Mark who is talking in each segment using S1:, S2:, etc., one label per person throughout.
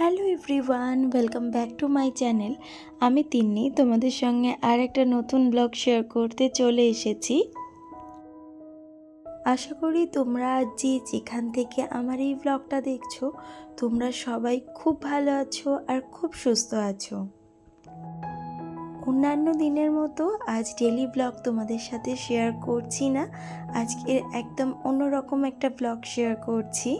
S1: Hello everyone, welcome back to my channel. আমি তিন্নি, তোমাদের সঙ্গে আর একটা নতুন ব্লগ শেয়ার করতে চলে এসেছি। আশা করি তোমরা যে যেখান থেকে আমার এই ব্লগটা দেখছ, তোমরা সবাই খুব ভালো আছো আর খুব সুস্থ আছো। অন্যান্য দিনের মতো আজ ডেলি ব্লগ তোমাদের সাথে শেয়ার করছি না আজকে একদম অন্যরকম একটা ব্লগ শেয়ার করছি।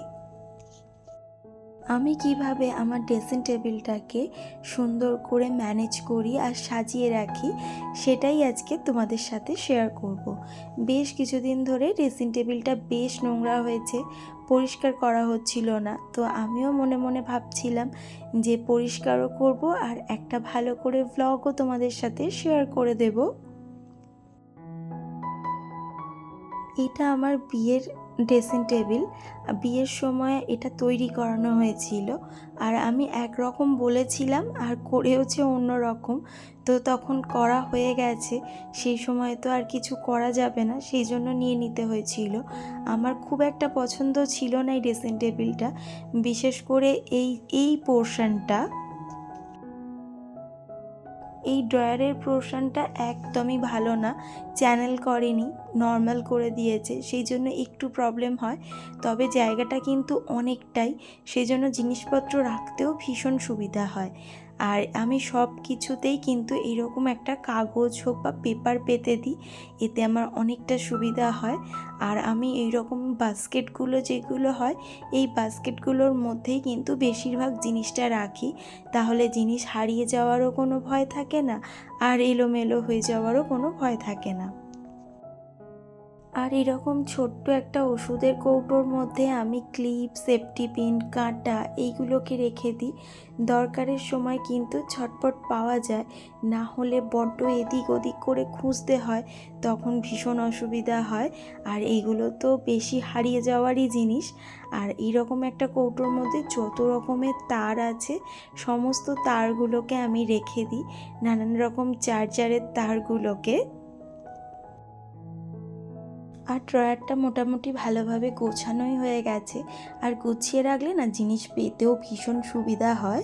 S1: আমি কীভাবে আমার ড্রেসিং টেবিলটাকে সুন্দর করে ম্যানেজ করি আর সাজিয়ে রাখি সেটাই আজকে তোমাদের সাথে শেয়ার করব। বেশ কিছুদিন ধরে ড্রেসিং টেবিলটা বেশ নোংরা হয়েছে, পরিষ্কার করা হচ্ছিল না তো আমিও মনে মনে ভাবছিলাম যে পরিষ্কারও করব আর একটা ভালো করে ভ্লগও তোমাদের সাথে শেয়ার করে দেব এটা আমার বিয়ের ড্রেসিং টেবিল বিয়ের সময় এটা তৈরি করানো হয়েছিল। আর আমি একরকম বলেছিলাম আর করেওছে অন্য রকম তো তখন করা হয়ে গেছে, সেই সময় তো আর কিছু করা যাবে না, সেই জন্য নিয়ে নিতে হয়েছিল। আমার খুব একটা পছন্দ ছিল না এই ড্রেসিং টেবিলটা। বিশেষ করে এই এই পোর্শনটা। এই ড্রয়ারের পোর্শনটা একদমই ভালো না। চ্যানেল করেনি, নর্মাল করে দিয়েছে, সেই জন্য একটু প্রবলেম হয়। তবে জায়গাটা কিন্তু অনেকটাই, সেই জন্য জিনিসপত্র রাখতেও ভীষণ সুবিধা হয়। আর আমি সব কিছুতেই কিন্তু এরকম একটা কাগজ হোক বা পেপার পেতে দিই, এতে আমার অনেকটা সুবিধা হয়। আর আমি এই রকম বাস্কেটগুলো যেগুলো হয়, এই বাস্কেটগুলোর মধ্যেই কিন্তু বেশিরভাগ জিনিসটা রাখি। তাহলে জিনিস হারিয়ে যাওয়ারও কোনো ভয় থাকে না, আর এলোমেলো হয়ে যাওয়ারও কোনো ভয় থাকে না। আর এরকম ছোট্ট একটা ওষুধের কৌটোর মধ্যে আমি ক্লিপ, সেফটি পিন, কাঁটা এইগুলোকে রেখে দিই। দরকারের সময় কিন্তু ছটপট পাওয়া যায়। না হলে বড্ড এদিক ওদিক করে খুঁজতে হয়, তখন ভীষণ অসুবিধা হয়। আর এগুলো তো বেশি হারিয়ে যাওয়ারই জিনিস। আর এইরকম একটা কৌটোর মধ্যে যত রকমের তার আছে, সমস্ত তারগুলোকে আমি রেখে দিই। নানান রকম চার্জারের তারগুলোকে। আর ড্রয়ারটা মোটামুটি ভালোভাবে গোছানোই হয়ে গেছে। আর গুছিয়ে রাখলে না জিনিস পেতেও ভীষণ সুবিধা হয়।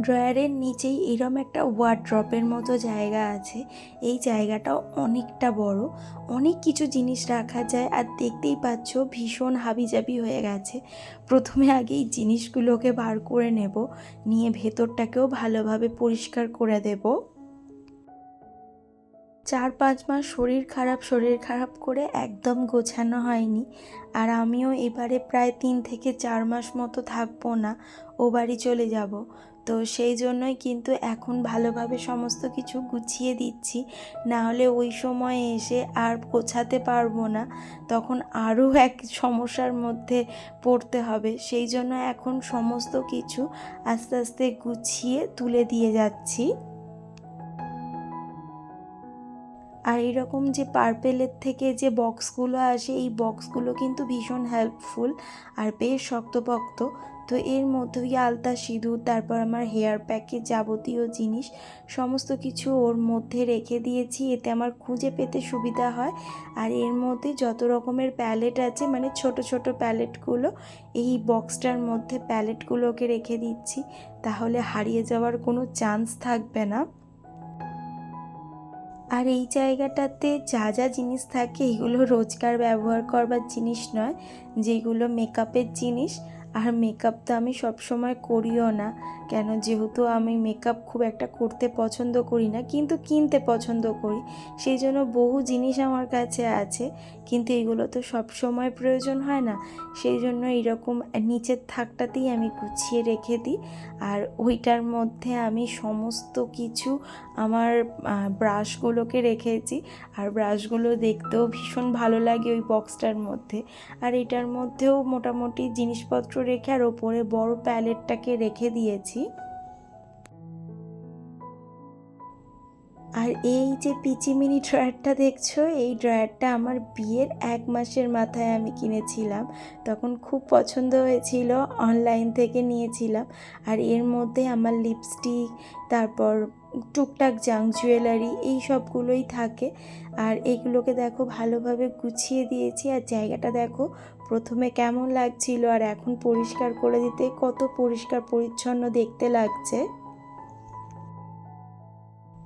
S1: ড্রয়ারের নিচেই এরম একটা ওয়ার্ড্রপের মতো জায়গা আছে। এই জায়গাটাও অনেকটা বড়। অনেক কিছু জিনিস রাখা যায় আর দেখতেই পাচ্ছ ভীষণ হাবিজাবি হয়ে গেছে। প্রথমে আগে এই জিনিসগুলোকে বার করে নেব। নিয়ে ভেতরটাকেও ভালোভাবে পরিষ্কার করে দেবো। চার পাঁচ মাস শরীর খারাপ শরীর খারাপ করে একদম গোছানো হয়নি। আর আমিও এবারে প্রায় তিন থেকে চার মাস মতো থাকব না, ও বাড়ি চলে যাব। তো সেই জন্যই কিন্তু এখন ভালোভাবে সমস্ত কিছু গুছিয়ে দিচ্ছি। না হলে ওই সময় এসে আর গোছাতে পারব না। তখন আরও এক সমস্যার মধ্যে পড়তে হবে। সেই জন্য এখন সমস্ত কিছু আস্তে আস্তে গুছিয়ে তুলে দিয়ে যাচ্ছি। আর এরকম যে পার্পেলের থেকে যে বক্সগুলো আসে, এই বক্সগুলো কিন্তু ভীষণ হেল্পফুল আর বেশ শক্তপোক্ত। তো এর মধ্যেই আলতা সিঁদুর, তারপর আমার হেয়ার প্যাকের যাবতীয় জিনিস, সমস্ত কিছু ওর মধ্যে রেখে দিয়েছি। এতে আমার খুঁজে পেতে সুবিধা হয়। আর এর মধ্যে যত রকমের প্যালেট আছে মানে ছোট ছোট প্যালেটগুলো এই বক্সটার মধ্যে প্যালেটগুলোকে রেখে দিচ্ছি। তাহলে হারিয়ে যাওয়ার কোনো চান্স থাকবে না। আর এই জায়গাটাতে যা যা জিনিস থাকে, এগুলো রোজকার ব্যবহার করবার জিনিস নয়, যেগুলো মেকআপের জিনিস। আর মেকআপ তো আমি সবসময় করিও না। কেন? যেহেতু আমি মেকআপ খুব একটা করতে পছন্দ করি না, কিন্তু কিনতে পছন্দ করি। সেই জন্য বহু জিনিস আমার কাছে আছে, কিন্তু এগুলো তো সব সময় প্রয়োজন হয় না। সেই জন্য এরকম নিচের থাকটাতেই আমি গুছিয়ে রেখে দিই। আর ওইটার মধ্যে আমি সমস্ত কিছু আমার ব্রাশগুলোকে রেখেছি। আর ব্রাশগুলো দেখতেও ভীষণ ভালো লাগে ওই বক্সটার মধ্যে। আর এটার মধ্যেও মোটামুটি জিনিসপত্র রেখে আর ওপরে বড় প্যালেটটাকে রেখে দিয়েছি। আর এই যে পিচিমিনি ড্রয়ারটা দেখছ, এই ড্রয়ারটা আমার বিয়ের এক মাসের মাথায় আমি কিনেছিলাম। তখন খুব পছন্দ হয়েছিল, অনলাইন থেকে নিয়েছিলাম। আর এর মধ্যে আমার লিপস্টিক, তারপর টুকটাক জাঙ্ক জুয়েলারি, এই সবগুলোই থাকে। আর এগুলোকে দেখো ভালোভাবে গুছিয়ে দিয়েছি। আর জায়গাটা দেখো প্রথমে কেমন লাগছিল আর এখন পরিষ্কার করে দিতে কত পরিষ্কার পরিচ্ছন্ন দেখতে লাগছে।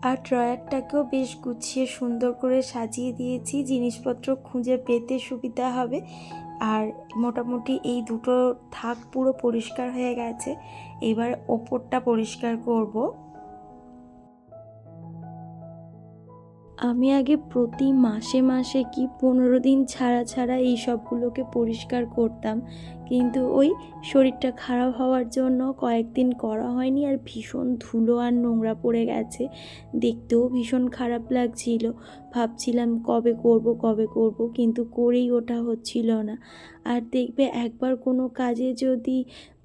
S1: আর ড্রয়ারটাকেও বেশ গুছিয়ে সুন্দর করে সাজিয়ে দিয়েছি। জিনিসপত্র খুঁজে পেতে সুবিধা হবে। আর মোটামুটি এই দুটো থাক পুরো পরিষ্কার হয়ে গেছে। এবার ওপরটা পরিষ্কার করব। আমি আগে প্রতি মাসে মাসে কি পনেরো দিন ছাড়া ছাড়া এই সবগুলোকে পরিষ্কার করতাম। কিন্তু ওই শরীরটা খারাপ হওয়ার জন্য কয়েকদিন করা হয়নি আর ভীষণ ধুলো আর নোংরা পড়ে গেছে। দেখতেও ভীষণ খারাপ লাগছিল। ভাবছিলাম কবে করব কবে করব, কিন্তু করেই ওটা হচ্ছিল না। আর দেখবে একবার কোনো কাজে যদি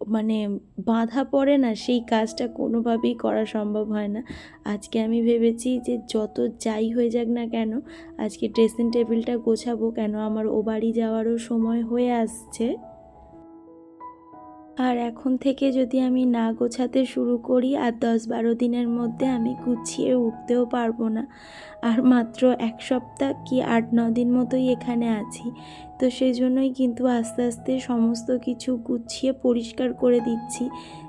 S1: মানে বাধা পড়ে না, সেই কাজটা কোনোভাবেই করা সম্ভব হয় না। আজকে আমি ভেবেছি যে যত যাই হয়ে যাক না কেন, আজকে ড্রেসিং টেবিলটা গোছাবো কেন? আমার ও বাড়ি যাওয়ারও সময় হয়ে আসছে। আর এখন থেকে যদি আমি না গোছাতে শুরু করি, আর দশ বারো দিনের মধ্যে আমি গুছিয়ে উঠতেও পারব না। আর মাত্র এক সপ্তাহ কি আট, ন দিন মতোই এখানে আছি। তো সেই জন্যই কিন্তু আস্তে আস্তে সমস্ত কিছু গুছিয়ে পরিষ্কার করে দিচ্ছি।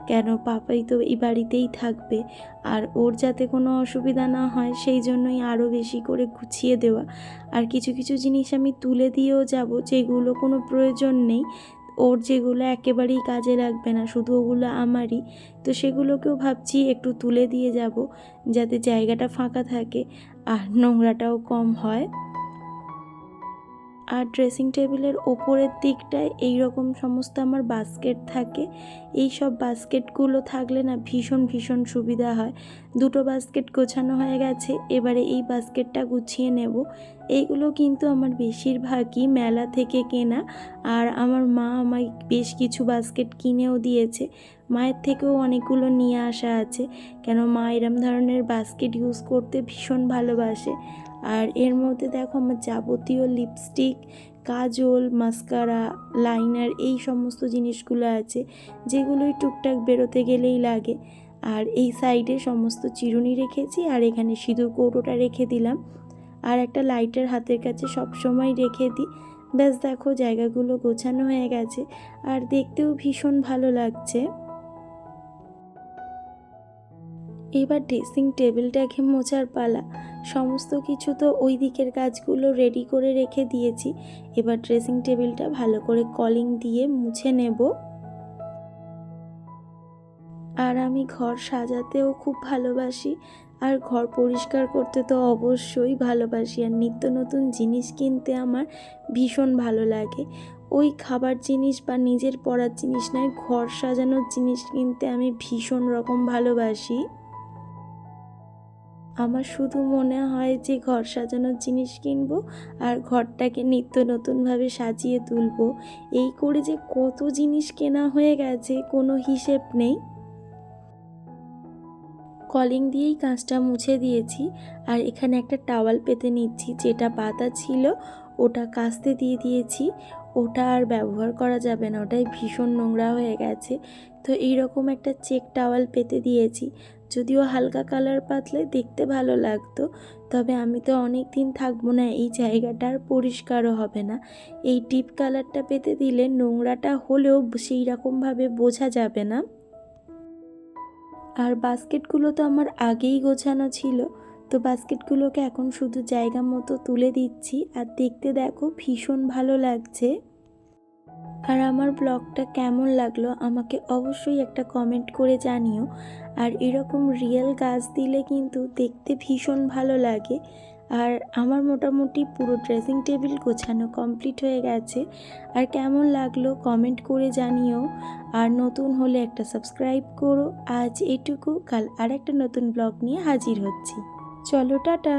S1: কেন পাপাই তো এই বাড়িতেই থাকবে। আর ওর যাতে কোনো অসুবিধা না হয়, সেই জন্যই আরও বেশি করে গুছিয়ে দেওয়া। আর কিছু কিছু জিনিস আমি তুলে দিয়েও যাব, যেগুলো কোনো প্রয়োজন নেই। ওর যেগুলো একেবারেই কাজে লাগবে না, শুধু ওগুলো আমারই। তো সেগুলোকেও ভাবছি একটু তুলে দিয়ে যাব, যাতে জায়গাটা ফাঁকা থাকে আর নোংরাটাও কম হয়। আর ড্রেসিং টেবিলের ওপরের দিকটায় এই রকম সমস্ত আমার বাস্কেট থাকে। এই সব বাস্কেটগুলো থাকলে না ভীষণ ভীষণ সুবিধা হয়। দুটো বাস্কেট গোছানো হয়ে গেছে, এবারে এই বাস্কেটটা গুছিয়ে নেব। এইগুলো কিন্তু আমার বেশিরভাগই মেলা থেকে কেনা, আর আমার মা আমায় বেশ কিছু বাস্কেট কিনেও দিয়েছে। মায়ের থেকেও অনেকগুলো নিয়ে আসা আছে, কেন মা এরম ধরনের বাস্কেট ইউজ করতে ভীষণ ভালোবাসে। আর এর মধ্যে দেখো আমার যাবতীয় লিপস্টিক কাজল মাস্কারা লাইনার এই সমস্ত জিনিসগুলো আছে, যেগুলোই টুকটাক বেরোতে গেলেই লাগে। আর এই সাইডে সমস্ত চিরুনি রেখেছি আর এখানে সিঁদুর কৌটোটা রেখে দিলাম। আর একটা লাইটার হাতের কাছে সব সময় রেখে দিই। ব্যাস দেখো জায়গাগুলো গোছানো হয়ে গেছে। আর দেখতেও ভীষণ ভালো লাগছে। এবার ড্রেসিং টেবিলটাকে মোছার পালা। সমস্ত কিছু তো ওই দিকের কাজগুলো রেডি করে রেখে দিয়েছি। এবার ড্রেসিং টেবিলটা ভালো করে কলিং দিয়ে মুছে নেব। আর আমি ঘর সাজাতেও খুব ভালোবাসি। আর ঘর পরিষ্কার করতে তো অবশ্যই ভালোবাসি। আর নিত্য নতুন জিনিস কিনতে আমার ভীষণ ভালো লাগে। ওই খাবার জিনিস বা নিজের পড়ার জিনিস নয়, ঘর সাজানোর জিনিস কিনতে আমি ভীষণ রকম ভালোবাসি। আমার শুধু মনে হয় যে ঘর সাজানোর জিনিস কিনবো আর ঘরটাকে নিত্য নতুনভাবে সাজিয়ে তুলবো। এই করে যে কত জিনিস কেনা হয়ে গেছে, কোনো হিসেব নেই। কলিং দিয়েই কাঁচটা মুছে দিয়েছি আর এখানে একটা টাওয়াল পেতে নিচ্ছি। যেটা পাতা ছিল, ওটা কাস্তে দিয়ে দিয়েছি। ওটা আর ব্যবহার করা যাবে না, ওটাই ভীষণ নোংরা হয়ে গেছে। তো এইরকম একটা চেক টাওয়াল পেতে দিয়েছি। যদিও হালকা কালার পাতলে দেখতে ভালো লাগতো, তবে আমি তো অনেক দিন থাকব না, এই জায়গাটা আর পরিষ্কারও হবে না। এই ডিপ কালারটা পেতে দিলে নোংরাটা হলেও সেই রকমভাবে বোঝা যাবে না। আর বাস্কেটগুলো তো আমার আগেই গোছানো ছিল, তো বাস্কেটগুলোকে এখন শুধু জায়গা মতো তুলে দিচ্ছি, আর দেখতে দেখো ভীষণ ভালো লাগছে। আর আমার ব্লগটা কেমন লাগল আমাকে অবশ্যই একটা কমেন্ট করে জানিও। আর এরকম রিয়েল গাছ দিলে কিন্তু দেখতে ভীষণ ভালো লাগে। আর আমার মোটামুটি পুরো ড্রেসিং টেবিল গোছানো কমপ্লিট হয়ে গেছে। আর কেমন লাগল কমেন্ট করে জানিও। আর নতুন হলে একটা সাবস্ক্রাইব করো। আজ এটুকু। কাল আর একটা নতুন ব্লগ নিয়ে হাজির হচ্ছি। চলো টাটা।